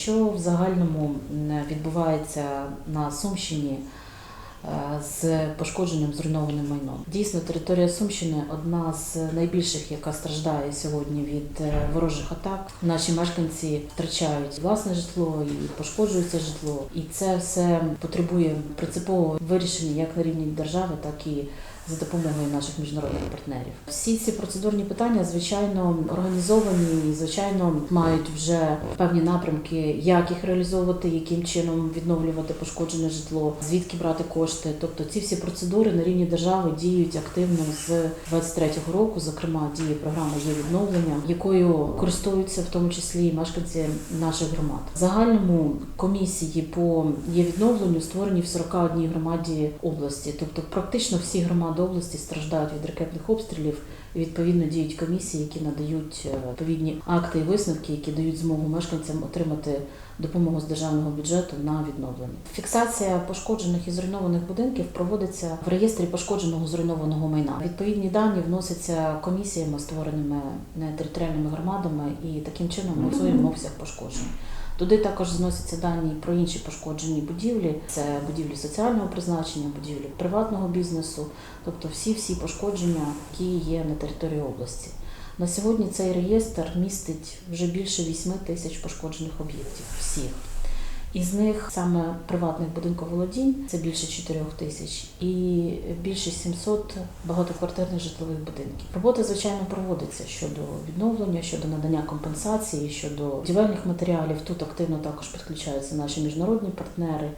Що в загальному відбувається на Сумщині е, з пошкодженим зруйнованим майном? Дійсно, територія Сумщини одна з найбільших, яка страждає сьогодні від е, ворожих атак. Наші мешканці втрачають власне житло і пошкоджується житло, і це все потребує принципового вирішення як на рівні держави, так і за допомогою наших міжнародних партнерів. Всі ці процедурні питання, звичайно, організовані і звичайно мають вже певні напрямки, як їх реалізовувати, яким чином відновлювати пошкоджене житло, звідки брати кошти. Тобто ці всі процедури на рівні держави діють активно з 23-го року. Зокрема, діє програма є відновлення, якою користуються в тому числі і мешканці наших громад. В загальному комісії по є відновленню створені в 41 громаді області, тобто практично всі громади області страждають від ракетних обстрілів. Відповідно діють комісії, які надають е, відповідні акти і висновки, які дають змогу мешканцям отримати допомогу з державного бюджету на відновлення. Фіксація пошкоджених і зруйнованих будинків проводиться в реєстрі пошкодженого зруйнованого майна. Відповідні дані вносяться комісіями, створеними територіальними громадами, і таким чином ми обсяг пошкоджень. Туди також зносяться дані про інші пошкоджені будівлі, це будівлі соціального призначення, будівлі приватного бізнесу, тобто всі всі пошкодження, які є на території області. На сьогодні цей реєстр містить вже більше 8 тисяч пошкоджених об'єктів всіх. Із них саме приватних будинковолодінь це більше 4 тисяч і більше 700 багатоквартирних житлових будинків. Робота, звичайно, проводиться щодо відновлення, щодо надання компенсації, щодо будівельних матеріалів. Тут активно також підключаються наші міжнародні партнери.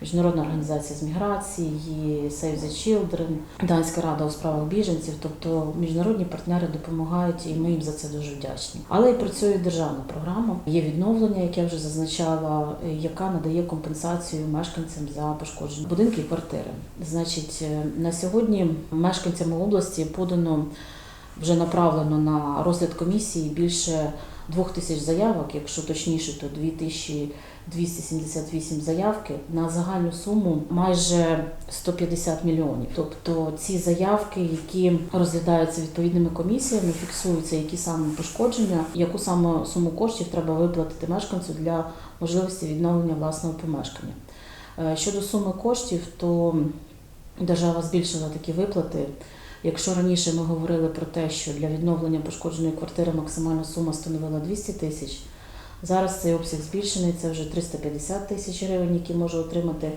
Міжнародна організація з міграції, Save the Children, Данська рада у справах біженців, тобто міжнародні партнери допомагають, і ми їм за це дуже вдячні. Але і працює державна програма. Є відновлення, яке я вже зазначала, яка надає компенсацію мешканцям за пошкоджені будинки і квартири. Значить, е, на сьогодні мешканцями області подано вже направлено на розгляд комісії більше двох тисяч заявок, якщо точніше, то 2278 заявки на загальну суму майже 150 мільйонів. Тобто ці заявки, які розглядаються відповідними комісіями, фіксуються, які саме пошкодження, яку саме суму коштів треба виплатити мешканцю для можливості відновлення власного помешкання. Е, Щодо суми коштів, то держава збільшила такі виплати. Якщо раніше ми говорили про те, що для відновлення пошкодженої квартири максимальна сума становила 200 тисяч, зараз цей обсяг збільшений, це вже 350 тисяч гривень, які може отримати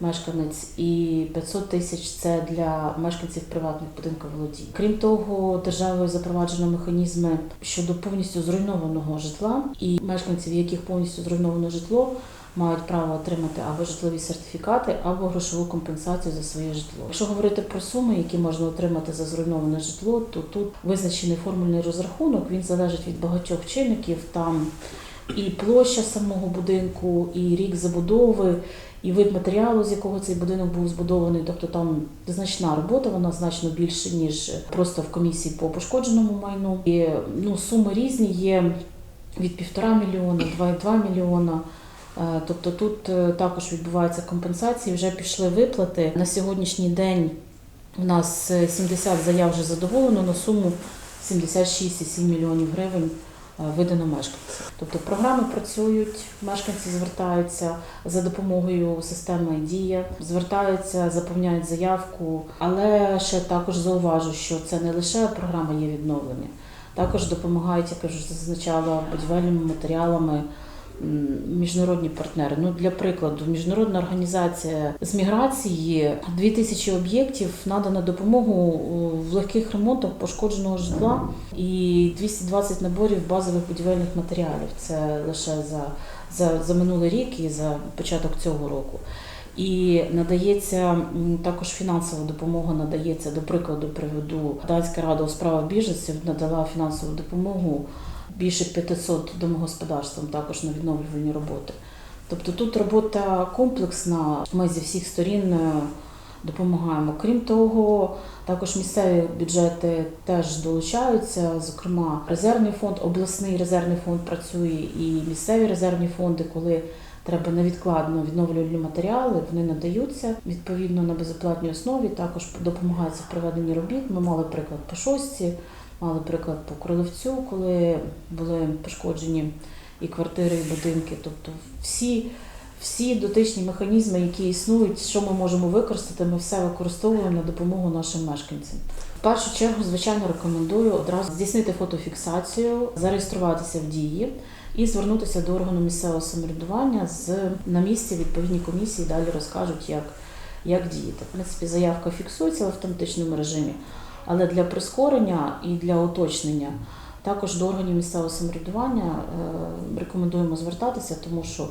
мешканець, і 500 тисяч це для мешканців приватних будинків володінь. Крім того, державою запроваджено механізми щодо повністю зруйнованого житла і мешканців, яких повністю зруйновано житло мають право отримати або житлові сертифікати, або грошову компенсацію за своє житло. Якщо говорити про суми, які можна отримати за зруйноване житло, то тут визначений формульний розрахунок. Він залежить від багатьох чинників. Там і площа самого будинку, і рік забудови, і вид матеріалу, з якого цей будинок був збудований. Тобто там значна робота, вона значно більше ніж просто в комісії по пошкодженому майну. І ну суми різні є від півтора мільйона, 2,2 мільйона. Е, Тобто тут е, також відбуваються компенсації, вже пішли виплати. На сьогоднішній день у нас е, 70 заяв вже задоволено на суму 76,7 мільйонів гривень е, видано мешканцям. Тобто програми працюють, мешканці звертаються за допомогою системи Дія, звертаються, заповняють заявку, але ще також зауважу, що це не лише програма є відновлення, також допомагають, я вже зазначала, будівельними матеріалами міжнародні партнери. Ну, для прикладу, міжнародна організація з міграції 2000 об'єктів надано допомогу е, в легких ремонтах пошкодженого житла і 220 наборів базових будівельних матеріалів. Це лише за, за, за минулий рік і за початок цього року. І надається також фінансова допомога. Надається до прикладу, приведу Данська рада у справах біженців надала фінансову допомогу більше 500 домогосподарствам також на відновлювальні роботи. Тобто тут робота комплексна. Ми зі всіх сторін е, допомагаємо. Крім того, також місцеві бюджети теж долучаються. Зокрема, резервний фонд, обласний резервний фонд працює і місцеві резервні фонди, коли треба невідкладно відновлювальні матеріали, вони надаються відповідно на безоплатній основі. Також допомагаються в проведенні робіт. Ми мали приклад по шостці, мали приклад по Кролевцю, коли були пошкоджені і квартири, і будинки. Тобто всі, всі дотичні механізми, які існують, що ми можемо використати, ми все використовуємо на допомогу нашим мешканцям. В першу чергу, звичайно, рекомендую одразу здійснити фотофіксацію, зареєструватися в дії і звернутися до органу місцевого самоврядування з на місці відповідні комісії далі розкажуть, як, як діяти. В принципі, заявка фіксується в автоматичному режимі, але для прискорення і для уточнення також до органів місцевого самоврядування е, рекомендуємо звертатися, тому що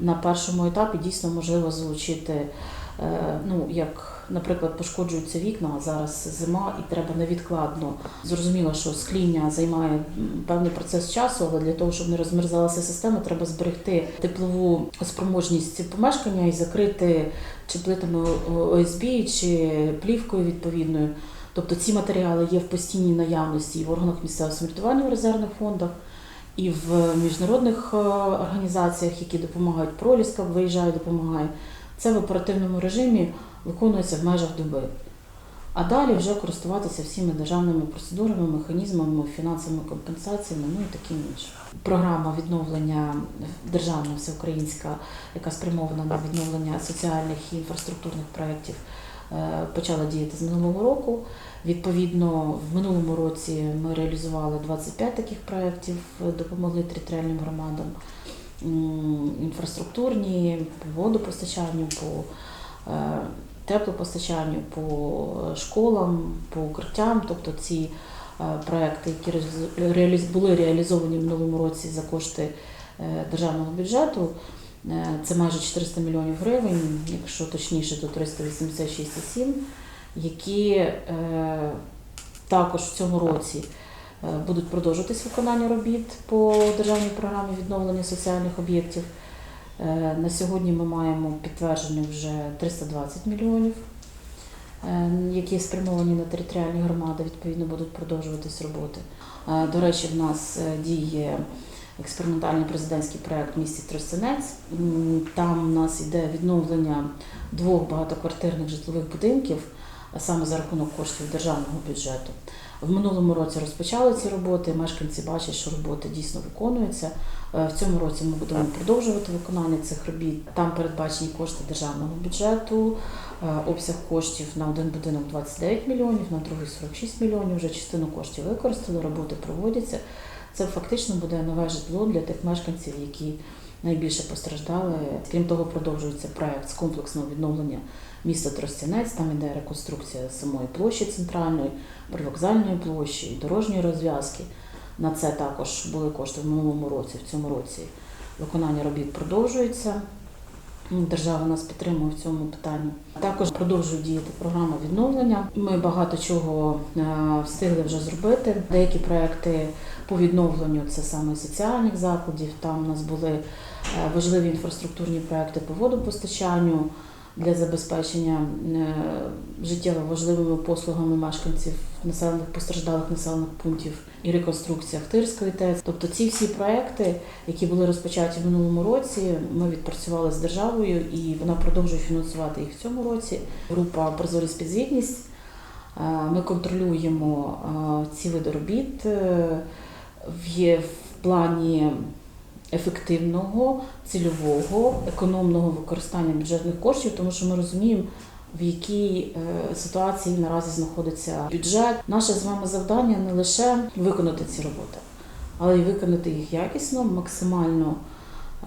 на першому етапі дійсно можливо залучити, е, ну як, наприклад, пошкоджуються вікна, а зараз зима і треба невідкладно. Зрозуміло, що скління займає певний процес часу, але для того, щоб не розмерзалася система, треба зберегти теплову спроможність помешкання і закрити чи плитами ОСБ, чи плівкою відповідною. Тобто ці матеріали є в постійній наявності і в органах місцевого самоврядування в резервних фондах, і в міжнародних е, організаціях, які допомагають проліскам, виїжджають, допомагають. Це в оперативному режимі виконується в межах доби. А далі вже користуватися всіми державними процедурами, механізмами, фінансовими компенсаціями, ну і таким іншим. Програма відновлення державна всеукраїнська, яка спрямована на відновлення соціальних і інфраструктурних проєктів, почала діяти з минулого року. Відповідно, в минулому році ми реалізували 25 таких проєктів, е, допомогли територіальним громадам інфраструктурні, по водопостачанню, по е, теплопостачанню, по школам, по укриттям. Тобто ці е, проекти, які були реалізовані в минулому році за кошти е, державного бюджету. Е, Це майже 400 мільйонів гривень, якщо точніше, то 386,7, які е, також в цьому році е, будуть продовжуватись виконання робіт по державній програмі відновлення соціальних об'єктів. На сьогодні ми маємо підтверджених вже 320 мільйонів, які спрямовані на територіальні громади, відповідно будуть продовжуватись роботи. До речі, в нас діє експериментальний президентський проект в місті Тростянець. Там у нас йде відновлення двох багатоквартирних житлових будинків, а саме за рахунок коштів державного бюджету. В минулому році розпочали ці роботи. Мешканці бачать, що роботи дійсно виконуються. Е, В цьому році ми будемо продовжувати виконання цих робіт. Там передбачені кошти державного бюджету, е, обсяг коштів на один будинок 29 мільйонів, на другий 46 мільйонів. Вже частину коштів використали, роботи проводяться. Це фактично буде нове житло для тих мешканців, які найбільше постраждали. Крім того, продовжується проект з комплексного відновлення міста Тростянець. Там іде реконструкція самої площі центральної, привокзальної площі, дорожньої розв'язки. На це також були кошти в минулому році, в цьому році виконання робіт продовжується. М, Держава нас підтримує в цьому питанні. Також продовжує діяти програма відновлення. Ми багато чого е, встигли вже зробити. Деякі проекти по відновленню це саме соціальних закладів. Там у нас були е, важливі інфраструктурні проекти по водопостачанню для забезпечення е, життєво важливими послугами мешканців населених постраждалих населених пунктів і реконструкція Ахтирської ТЕЦ. Тобто ці всі проекти, які були розпочаті в минулому році, ми відпрацювали з державою і вона продовжує фінансувати їх в цьому році. Група Прозорість підзвітність. Е, Ми контролюємо е, ці види робіт в плані ефективного, цільового, економного використання бюджетних коштів, тому що ми розуміємо, в якій е, ситуації наразі знаходиться бюджет. Наше з вами завдання не лише виконати ці роботи, але й виконати їх якісно, максимально.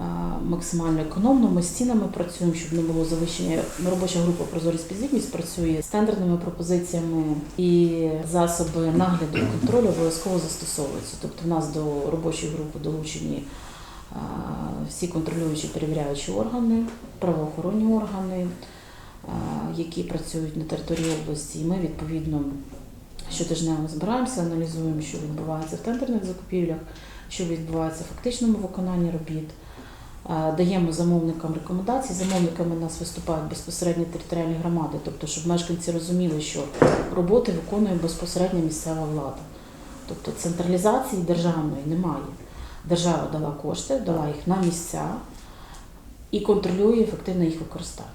е, Максимально економно, ми з цінами працюємо, щоб не було завищення. Робоча група Прозорість підзвітність працює з тендерними пропозиціями і засоби нагляду і контролю обов'язково застосовуються. Тобто в нас до робочої групи долучені всі контролюючі перевіряючі органи, правоохоронні органи, які працюють на території області. І ми відповідно щотижнево збираємося, аналізуємо, що відбувається в тендерних закупівлях, що відбувається в фактичному виконанні робіт. Даємо замовникам рекомендації. Замовниками у нас виступають безпосередньо територіальні громади, тобто, щоб мешканці розуміли, що роботи виконує безпосередньо місцева влада. Тобто централізації державної немає. Держава дала кошти, дала їх на місця і контролює ефективне їх використання.